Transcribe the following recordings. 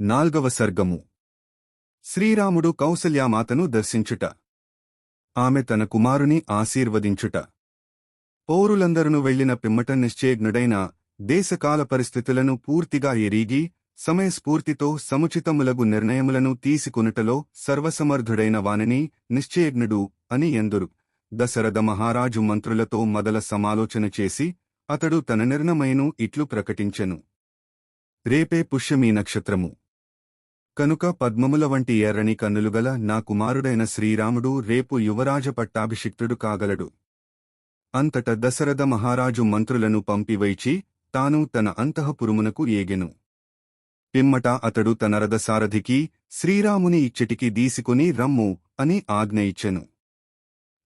నాల్గవ సర్గము. శ్రీరాముడు కౌసల్యామాతను దర్శించుట. ఆమె తన కుమారుని ఆశీర్వదించుట. పౌరులందరూ వెళ్ళిన పిమ్మట నిశ్చయజ్ఞుడైన దేశకాల పరిస్థితులను పూర్తిగా ఎరిగి సమయస్ఫూర్తితో సముచితములగు నిర్ణయములను తీసుకునుటలో సర్వసమర్థుడైన వానిని నిశ్చయజ్ఞుడు అని ఎందురు. దశరథ మహారాజు మంత్రులతో మొదల సమాలోచన చేసి అతడు తన నిర్ణయమును ఇట్లు ప్రకటించెను. రేపే పుష్యమీ నక్షత్రము. కనుక పద్మముల వంటి ఎర్రని కన్నులుగల నా కుమారుడైన శ్రీరాముడు రేపు యువరాజ పట్టాభిషిక్తుడు కాగలడు. అంతట దశరథ మహారాజు మంత్రులను పంపివైచి తాను తన అంతఃపురమునకు ఏగెను. పిమ్మట అతడు తన రథసారథికి శ్రీరాముని ఇచ్చటికి దీసుకుని రమ్ము అని ఆజ్ఞ ఇచ్చెను.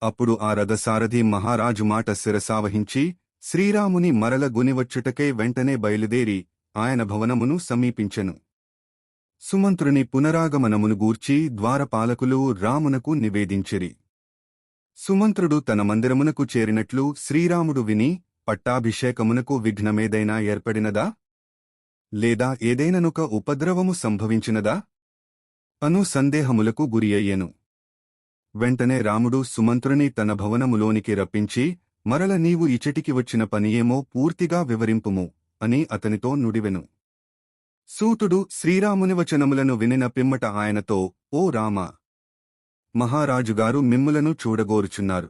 అప్పుడు ఆ రథసారథి మహారాజు మాట శిరసావహించి శ్రీరాముని మరల గునివచ్చుటకై వెంటనే బయలుదేరి ఆయన భవనమును సమీపించెను. సుమంత్రుని పునరాగమనమును గూర్చి ద్వారపాలకులు రామునకు నివేదించిరి. సుమంత్రుడు తన మందిరమునకు చేరినట్లు శ్రీరాముడు విని పట్టాభిషేకమునకు విఘ్నమేదైనా ఏర్పడినదా? లేదా ఏదైననొక ఉపద్రవము సంభవించినదా? అను సందేహములకు గురి అయ్యెను. వెంటనే రాముడు సుమంత్రుని తన భవనములోనికి రప్పించి మరల నీవు ఇచటికి వచ్చిన పనియేమో పూర్తిగా వివరింపుము అని అతనితో నుడివెను. సూతుడు శ్రీరాముని వచనములను వినిన పిమ్మట ఆయనతో ఓ రామ! మహారాజుగారు మిమ్ములను చూడగోరుచున్నారు.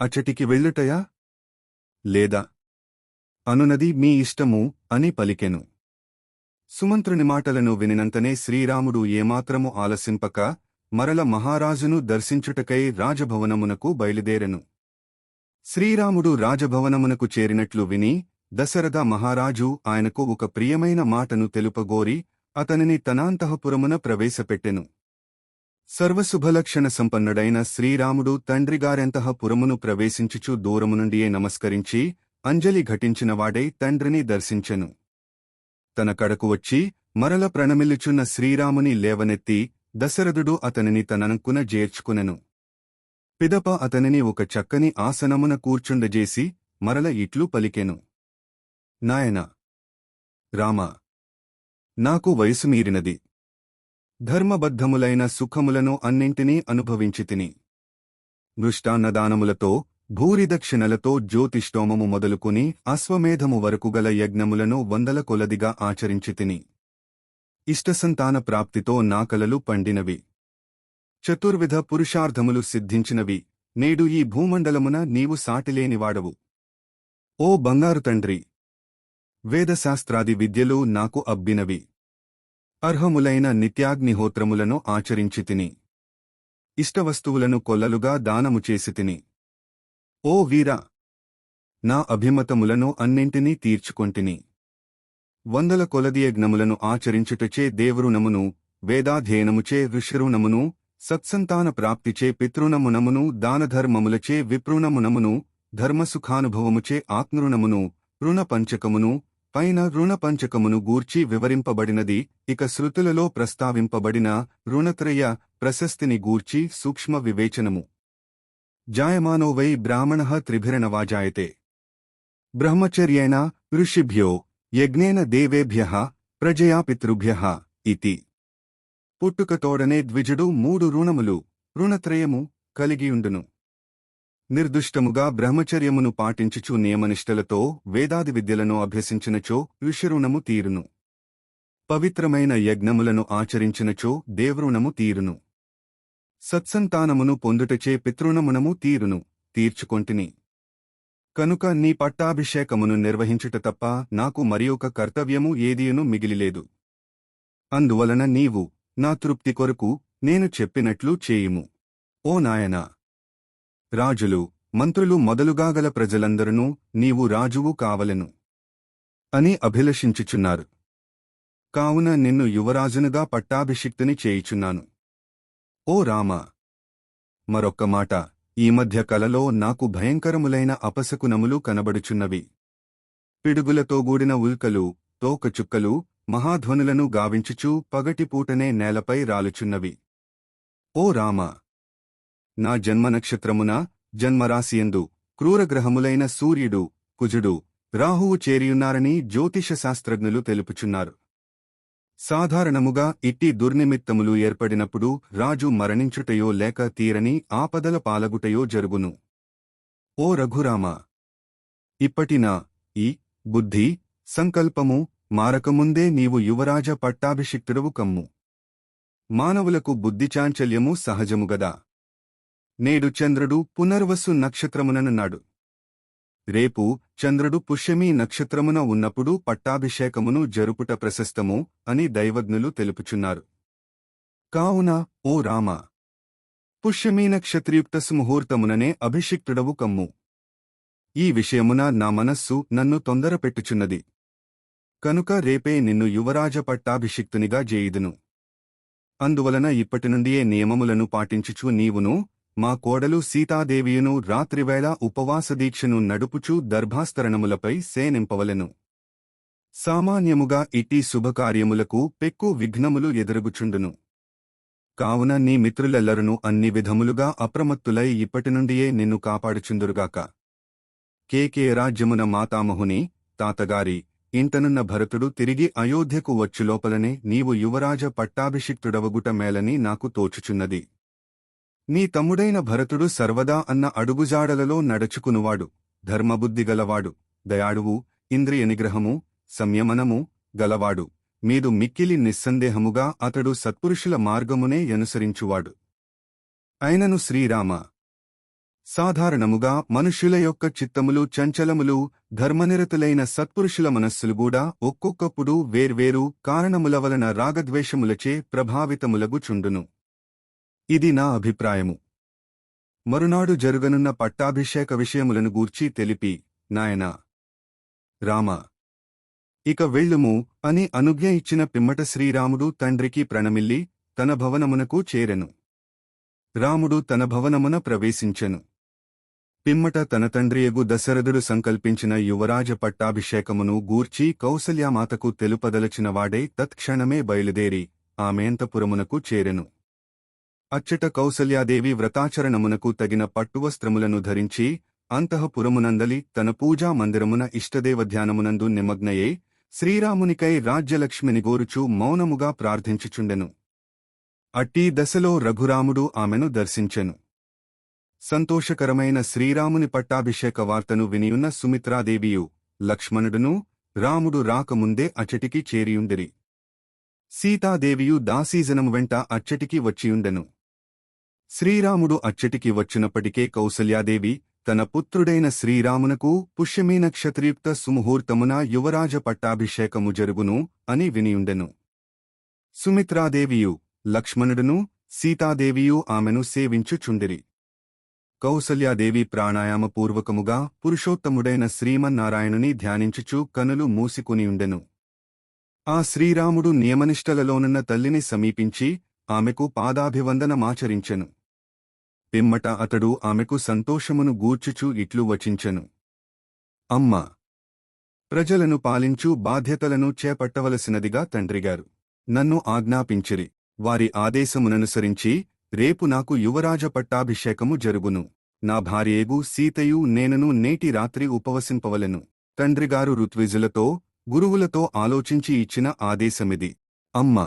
అచటికి వెళ్ళుటయా? లేదా? అనునది మీ ఇష్టము అని పలికెను. సుమంత్రుని మాటలను వినినంతనే శ్రీరాముడు ఏమాత్రము ఆలసింపక మరల మహారాజును దర్శించుటకై రాజభవనమునకు బయలుదేరెను. శ్రీరాముడు రాజభవనమునకు చేరినట్లు విని దశరథ మహారాజు ఆయనకు ఒక ప్రియమైన మాటను తెలుపగోరి అతనిని తనాంతఃపురమున ప్రవేశపెట్టెను. సర్వశుభలక్షణ సంపన్నుడైన శ్రీరాముడు తండ్రిగారెంతఃపురమును ప్రవేశించుచు దూరము నుండియే నమస్కరించి అంజలి ఘటించినవాడై తండ్రిని దర్శించెను. తన కడకు వచ్చి మరల ప్రణమిల్లుచున్న శ్రీరాముని లేవనెత్తి దశరథుడు అతనిని తననుకున జేర్చుకునెను. పిదప అతనిని ఒక చక్కని ఆసనమున కూర్చుండజేసి మరల ఇట్లు పలికెను. నాయనా రామా నాకు వయసు మీరినది. ధర్మబద్ధములైన సుఖములను అన్నింటినీ అనుభవించితిని మృష్టాన్నదానములతో భూరిదక్షిణలతో జ్యోతిష్టోమము మొదలుకుని అశ్వమేధము వరకు గల యజ్ఞములను వందల కొలదిగా ఆచరించితిని ఇష్టసంతాన ప్రాప్తితో నా కలలు పండినవి. చతుర్విధ పురుషార్థములు సిద్ధించినవి. నేడు ఈ భూమండలమున నీవు సాటిలేనివాడవు. ఓ బంగారు తండ్రి వేదశాస్త్రాది విద్యలు నాకు అబ్బినవి. అర్హములైన నిత్యాగ్నిహోత్రములను ఆచరించితిని ఇష్టవస్తువులను కొల్లలుగా దానము చేసితిని ఓ వీర! నా అభిమతములను అన్నింటినీ తీర్చుకొంటిని వందల కొలది యజ్ఞములను ఆచరించుటచే దేవరుణమును వేదాధ్యయనముచే ఋషిరుణమును సత్సంతాన ప్రాప్తిచే పితృణమునమును దానధర్మములచే విప్రుణమునమును ధర్మసుఖానుభవముచే ఆత్మృణమును రుణపంచకమును పైన రుణపంచకమును గూర్చి వివరింపబడినది ఇక శృతులలో ప్రస్తావింపబడిన రుణత్రయ ప్రశస్తిని గూర్చి సూక్ష్మ వివేచనము. జాయమానో వై బ్రాహ్మణ త్రిభిరణవాజాయతే. బ్రహ్మచర్యేణ ఋషిభ్యో యజ్ఞేన దేవేభ్య ప్రజయా పితృభ్య ఇతి. పుట్టుకతోడనే ద్విజుడు మూడు రుణములు రుణత్రయము కలిగియుండును. నిర్దుష్టముగా బ్రహ్మచర్యమును పాటించుచు నియమనిష్టలతో వేదాది విద్యలను అభ్యసించినచో విషరుణము తీరును. పవిత్రమైన యజ్ఞములను ఆచరించినచో దేవరుణము తీరును. సత్సంతానమును పొందుటచే పితృణమునము తీరును తీర్చుకొంటిని. కనుక నీ పట్టాభిషేకమును నిర్వహించుట తప్ప నాకు మరి ఒక కర్తవ్యము ఏదియును మిగిలిలేదు. అందువలన నీవు నా తృప్తి కొరకు నేను చెప్పినట్లు చేయుము. ఓ నాయనా! రాజులు మంత్రులు మొదలుగాగల ప్రజలందరూ నీవు రాజువు కావలెను అని అభిలషించుచున్నారు. కావున నిన్ను యువరాజునుగా పట్టాభిషిక్తుని చేయుచున్నాను. ఓ రామ! మరొక్క మాట ఈ మధ్య కలలో నాకు భయంకరములైన అపశకునములు కనబడుచున్నవి. పిడుగులతో గూడిన ఉల్కలు తోకచుక్కలు మహాధ్వనులను గావించుచూ పగటిపూటనే నేలపై రాలుచున్నవి. ఓ రామ! నా జన్మ నక్షత్రమున జన్మరాశియందు క్రూరగ్రహములైన సూర్యుడు కుజుడు రాహువు చేరియున్నారని జ్యోతిష శాస్త్రజ్ఞులు తెలుపుచున్నారు. సాధారణముగా ఇట్టి దుర్నిమిత్తములు ఏర్పడినప్పుడు రాజు మరణించుటయో లేక తీరని ఆపదల పాలగుటయో జరుగును. ఓ రఘురామ! ఇప్పటినా ఈ బుద్ధి సంకల్పము మారకముందే నీవు యువరాజ పట్టాభిషిక్తుడవు కమ్ము. మానవులకు బుద్ధిచాంచల్యము సహజముగదా నేడు చంద్రుడు పునర్వసు నక్షత్రముననున్నాడు రేపు చంద్రుడు పుష్యమీ నక్షత్రమున ఉన్నప్పుడు పట్టాభిషేకమును జరుపుట ప్రశస్తము అని దైవజ్ఞులు తెలుపుచున్నారు. కావున ఓ రామ! పుష్యమీ నక్షత్రయుక్త సుముహూర్తముననే అభిషిక్తుడవు కమ్ము. ఈ విషయమున నా మనస్సు నన్ను తొందరపెట్టుచున్నది కనుక రేపే నిన్ను యువరాజ పట్టాభిషిక్తునిగా జేయుదును. అందువలన ఇప్పటినుండియే నియమములను పాటించుచు నీవును మా కోడలు సీతాదేవియును రాత్రివేళ ఉపవాసదీక్షను నడుపుచూ దర్భాస్తరణములపై సేనింపవలెను. సామాన్యముగా ఇట్టి శుభకార్యములకు పెక్కు విఘ్నములు ఎదురుగుచుండును. కావున నీ మిత్రులెల్లరును అన్ని విధములుగా అప్రమత్తులై ఇప్పటినుండియే నిన్ను కాపాడుచుందురుగాక. కేకే రాజ్యమున మాతామహుని తాతగారి ఇంటనున్న భరతుడు తిరిగి అయోధ్యకు వచ్చులోపలనే నీవు యువరాజ పట్టాభిషిక్తుడవగుట మేలని నాకు తోచుచున్నది. నీ తమ్ముడైన భరతుడు సర్వదా అన్న అడుగుజాడలలో నడుచుకునువాడు ధర్మబుద్ధిగలవాడు దయాడువు ఇంద్రియ నిగ్రహము సంయమనము గలవాడు మీదు మిక్కిలి నిస్సందేహముగా అతడు సత్పురుషుల మార్గమునే అనుసరించువాడు. అయినను శ్రీరామ. సాధారణముగా మనుష్యుల యొక్క చిత్తములు చంచలములు ధర్మనిరతులైన సత్పురుషుల మనస్సులుగూడా ఒక్కొక్కప్పుడు వేర్వేరు కారణముల వలన రాగద్వేషములచే ప్రభావితములగుచుండును. ఇది నా అభిప్రాయము. మరునాడు జరుగనున్న పట్టాభిషేక విషయములను గూర్చి తెలిపి నాయనా! రామ! ఇక వెళ్ళుము అని అనుజ్ఞ ఇచ్చిన పిమ్మట శ్రీరాముడు తండ్రికి ప్రణమిల్లి తన భవనమునకు చేరెను. రాముడు తన భవనమున ప్రవేశించెను. పిమ్మట తన తండ్రియగు దశరథుడు సంకల్పించిన యువరాజ పట్టాభిషేకమును గూర్చి కౌసల్యామాతకు తెలుపదలచినవాడే తత్క్షణమే బయలుదేరి ఆమేంతపురమునకు చేరెను. అచ్చట కౌసల్యాదేవి వ్రతాచరణమునకు తగిన పట్టువస్త్రములను ధరించి అంతఃపురమునందలి తన పూజా మందిరమున ఇష్టదేవధ్యానమునందు నిమగ్నయే శ్రీరామునికై రాజ్యలక్ష్మిని గోరుచూ మౌనముగా ప్రార్థించుచుండెను. అట్టీ దశలో రఘురాముడు ఆమెను దర్శించెను. సంతోషకరమైన శ్రీరాముని పట్టాభిషేక వార్తను వినియున్న సుమిత్రాదేవియు లక్ష్మణుడును రాముడు రాకముందే అచ్చటికి చేరియుండిరి. సీతాదేవియు దాసీజనము వెంట అచ్చటికి వచ్చియుండెను. శ్రీరాముడు అచ్చటికి వచ్చినప్పటికే కౌసల్యాదేవి తన పుత్రుడైన శ్రీరామునకు పుష్యమీ నక్షత్రయుక్త సుముహూర్తమున యువరాజ పట్టాభిషేకము జరుగును అని వినియుండెను. సుమిత్రాదేవియు లక్ష్మణుడును సీతాదేవియు ఆమెను సేవించుచుండిరి. కౌసల్యాదేవి ప్రాణాయామపూర్వకముగా పురుషోత్తముడైన శ్రీమన్నారాయణుని ధ్యానించుచు కనులు మూసికొనియుండెను. ఆ శ్రీరాముడు నియమనిష్టలలోనున్న తల్లిని సమీపించి ఆమెకు పాదాభివందనమాచరించెను. పిమ్మట అతడు ఆమెకు సంతోషమును గూర్చుచూ ఇట్లు వచించెను. అమ్మ! ప్రజలను పాలించు బాధ్యతలను చేపట్టవలసినదిగా తండ్రిగారు నన్ను ఆజ్ఞాపించిరి. వారి ఆదేశముననుసరించి రేపు నాకు యువరాజ పట్టాభిషేకము జరుగును. నా భార్యేగు సీతయు నేనను నేటి రాత్రి ఉపవసింపవలెను. తండ్రిగారు ఋత్విజులతో గురువులతో ఆలోచించి ఇచ్చిన ఆదేశమిది. అమ్మ!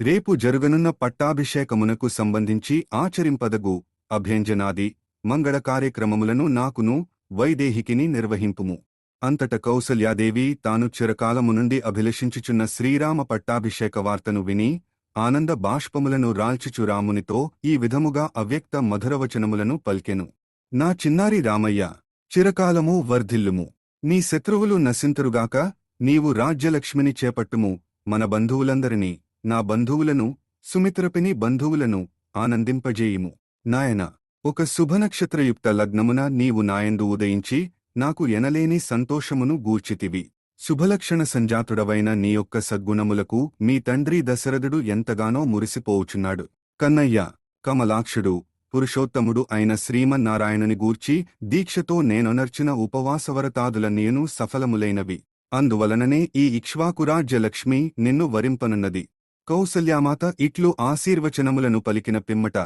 రేపు జరుగనున్న పట్టాభిషేకమునకు సంబంధించి ఆచరింపదగు అభ్యంజనాది మంగళ కార్యక్రమములను నాకును వైదేహికిని నిర్వహింపుము. అంతట కౌసల్యాదేవి తాను చిరకాలము నుండి అభిలషించుచున్న శ్రీరామ పట్టాభిషేక వార్తను విని ఆనంద బాష్పములను రాల్చుచు రామునితో ఈ విధముగా అవ్యక్త మధురవచనములను పల్కెను. నా చిన్నారి రామయ్య చిరకాలము వర్ధిల్లుము. నీ శత్రువులు నశింతురుగాక నీవు రాజ్యలక్ష్మిని చేపట్టుము. మన బంధువులందరినీ నా బంధువులను సుమిత్రపిని బంధువులను ఆనందింపజేయుము. నాయన ఒక శుభనక్షత్రయుక్త లగ్నమున నీవు నాయందు ఉదయించి నాకు ఎనలేని సంతోషమును గూర్చితివి. శుభలక్షణ సంజాతుడవైన నీ యొక్క సద్గుణములకు మీ తండ్రి దశరథుడు ఎంతగానో మురిసిపోవుచున్నాడు. కన్నయ్య కమలాక్షుడు పురుషోత్తముడు అయిన శ్రీమన్నారాయణుని గూర్చి దీక్షతో నేనొనర్చిన ఉపవాసవరతాదుల నేను సఫలములైనవి. అందువలననే ఈ ఇక్ష్వాకురాజ్యలక్ష్మి నిన్ను వరింపనున్నది. కౌసల్యామాత ఇట్లు ఆశీర్వచనములను పలికిన పిమ్మట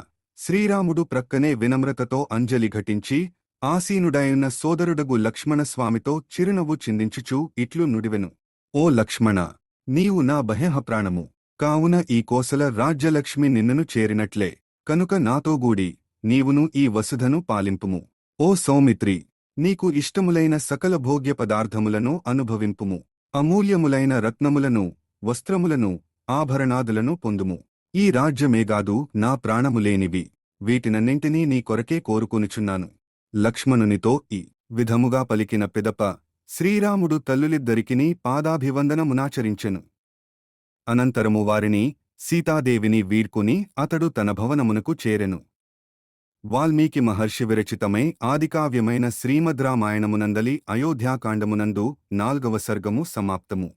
శ్రీరాముడు ప్రక్కనే వినమ్రతతో అంజలి ఘటించి ఆసీనుడైన సోదరుడగు లక్ష్మణస్వామితో చిరునవ్వు చిందించుచూ ఇట్లు నుడివెను. ఓ లక్ష్మణ నీవు నా బహ్యహ ప్రాణము. కావున ఈ కోసల రాజ్యలక్ష్మి నిన్నును చేరినట్లే. కనుక నాతోగూడి నీవును ఈ వసుధను పాలింపుము. ఓ సౌమిత్రి నీకు ఇష్టములైన సకల భోగ్య పదార్థములను అనుభవింపుము. అమూల్యములైన రత్నములను వస్త్రములను ఆభరణాదులను పొందుము. ఈ రాజ్యమేగాదు నా ప్రాణములేనివి. వీటినన్నింటినీ నీ కొరకే కోరుకొనుచున్నాను. లక్ష్మణునితో ఈ విధముగా పలికిన పిదప శ్రీరాముడు తల్లులిద్దరికినీ పాదాభివందనమునాచరించెను. అనంతరము వారిని సీతాదేవిని వీడ్కుని అతడు తన భవనమునకు చేరెను. వాల్మీకి మహర్షి విరచితమై ఆదికావ్యమైన శ్రీమద్ రామాయణమునందలి అయోధ్యాకాండమునందు నాల్గవ సర్గము సమాప్తము.